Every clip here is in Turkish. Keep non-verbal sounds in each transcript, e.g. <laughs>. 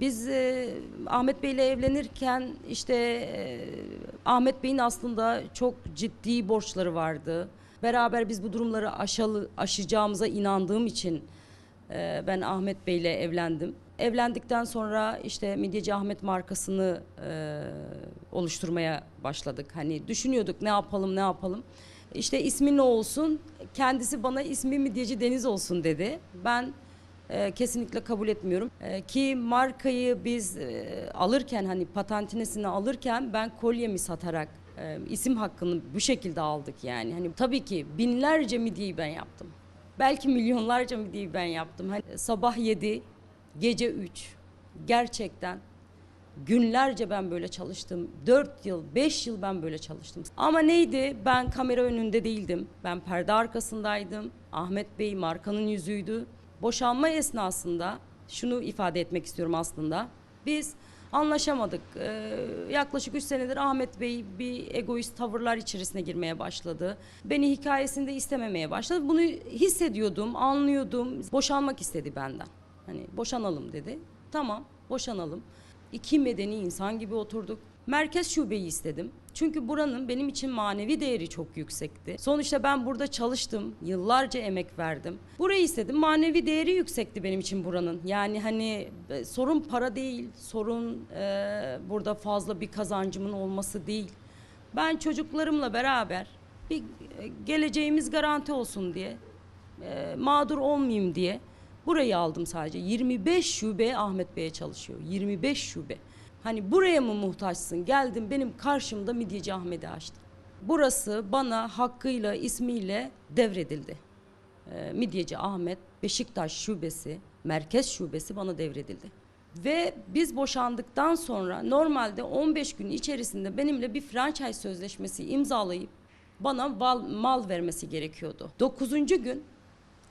Biz e, Ahmet Bey ile evlenirken işte e, Ahmet Bey'in aslında çok ciddi borçları vardı. Beraber biz bu durumları aşalı, aşacağımıza inandığım için e, ben Ahmet Bey ile evlendim. Evlendikten sonra işte Midyeci Ahmet markasını e, oluşturmaya başladık. Hani düşünüyorduk ne yapalım ne yapalım. İşte ismi ne olsun? Kendisi bana ismi Midyeci Deniz olsun dedi. Ben e, kesinlikle kabul etmiyorum. E, ki markayı biz e, alırken hani patantinesini alırken ben kolyemi satarak e, isim hakkını bu şekilde aldık yani. Hani tabii ki binlerce midyeyi ben yaptım. Belki milyonlarca midyeyi ben yaptım. Hani sabah 7, gece 3. Gerçekten Günlerce ben böyle çalıştım. 4 yıl, 5 yıl ben böyle çalıştım. Ama neydi? Ben kamera önünde değildim. Ben perde arkasındaydım. Ahmet Bey markanın yüzüydü. Boşanma esnasında şunu ifade etmek istiyorum aslında. Biz anlaşamadık. Ee, yaklaşık 3 senedir Ahmet Bey bir egoist tavırlar içerisine girmeye başladı. Beni hikayesinde istememeye başladı. Bunu hissediyordum, anlıyordum. Boşanmak istedi benden. Hani boşanalım dedi. Tamam, boşanalım. İki medeni insan gibi oturduk. Merkez şubeyi istedim. Çünkü buranın benim için manevi değeri çok yüksekti. Sonuçta ben burada çalıştım. Yıllarca emek verdim. Burayı istedim. Manevi değeri yüksekti benim için buranın. Yani hani e, sorun para değil. Sorun e, burada fazla bir kazancımın olması değil. Ben çocuklarımla beraber bir e, geleceğimiz garanti olsun diye e, mağdur olmayayım diye burayı aldım sadece. 25 şube Ahmet Bey'e çalışıyor. 25 şube. Hani buraya mı muhtaçsın? Geldim benim karşımda Midyeci Ahmet'i açtım. Burası bana hakkıyla, ismiyle devredildi. E, Midyeci Ahmet Beşiktaş şubesi, merkez şubesi bana devredildi. Ve biz boşandıktan sonra normalde 15 gün içerisinde benimle bir franchise sözleşmesi imzalayıp bana mal, mal vermesi gerekiyordu. 9. gün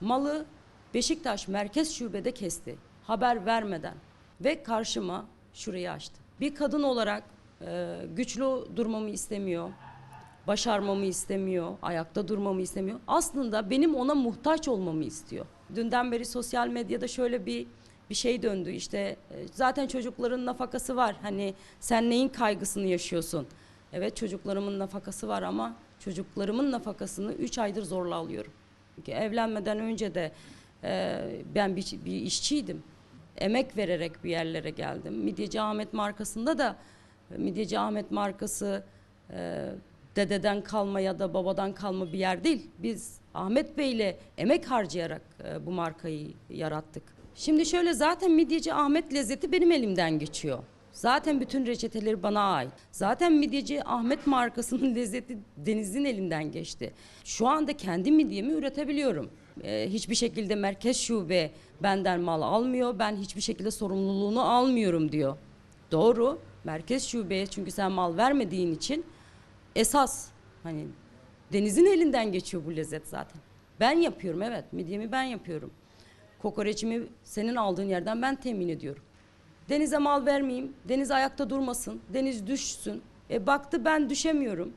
malı Beşiktaş merkez şubede kesti. Haber vermeden ve karşıma şurayı açtı. Bir kadın olarak e, güçlü durmamı istemiyor. Başarmamı istemiyor, ayakta durmamı istemiyor. Aslında benim ona muhtaç olmamı istiyor. Dünden beri sosyal medyada şöyle bir bir şey döndü. İşte e, zaten çocukların nafakası var. Hani sen neyin kaygısını yaşıyorsun? Evet çocuklarımın nafakası var ama çocuklarımın nafakasını 3 aydır zorla alıyorum. Çünkü evlenmeden önce de e, ben bir, bir işçiydim. Emek vererek bir yerlere geldim. Midyeci Ahmet markasında da Midyeci Ahmet markası e, dededen kalma ya da babadan kalma bir yer değil. Biz Ahmet Bey ile emek harcayarak e, bu markayı yarattık. Şimdi şöyle zaten Midyeci Ahmet lezzeti benim elimden geçiyor. Zaten bütün reçeteleri bana ait. Zaten Midyeci Ahmet markasının <laughs> lezzeti Deniz'in elinden geçti. Şu anda kendi midyemi üretebiliyorum. Ee, hiçbir şekilde merkez şube benden mal almıyor. Ben hiçbir şekilde sorumluluğunu almıyorum diyor. Doğru. Merkez şubeye çünkü sen mal vermediğin için esas hani Deniz'in elinden geçiyor bu lezzet zaten. Ben yapıyorum evet. Midyemi ben yapıyorum. Kokoreçimi senin aldığın yerden ben temin ediyorum. Denize mal vermeyeyim. Deniz ayakta durmasın. Deniz düşsün. E baktı ben düşemiyorum.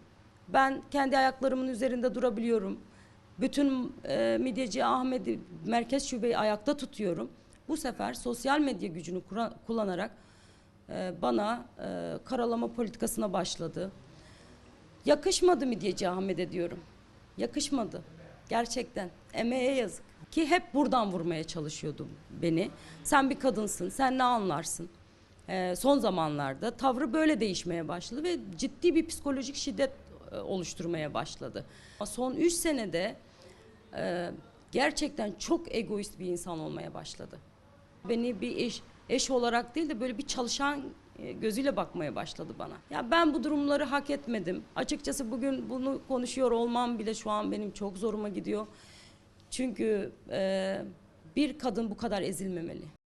Ben kendi ayaklarımın üzerinde durabiliyorum. Bütün e, midyeci Ahmet'i merkez şubeyi ayakta tutuyorum. Bu sefer sosyal medya gücünü kura- kullanarak e, bana e, karalama politikasına başladı. Yakışmadı midyeci Ahmet'e diyorum. Yakışmadı. Gerçekten. Emeğe yazık. Ki hep buradan vurmaya çalışıyordu beni. Sen bir kadınsın, sen ne anlarsın? Ee, son zamanlarda tavrı böyle değişmeye başladı ve ciddi bir psikolojik şiddet oluşturmaya başladı. Son üç senede e, gerçekten çok egoist bir insan olmaya başladı. Beni bir eş, eş olarak değil de böyle bir çalışan e, gözüyle bakmaya başladı bana. Ya ben bu durumları hak etmedim. Açıkçası bugün bunu konuşuyor olmam bile şu an benim çok zoruma gidiyor. Çünkü e, bir kadın bu kadar ezilmemeli.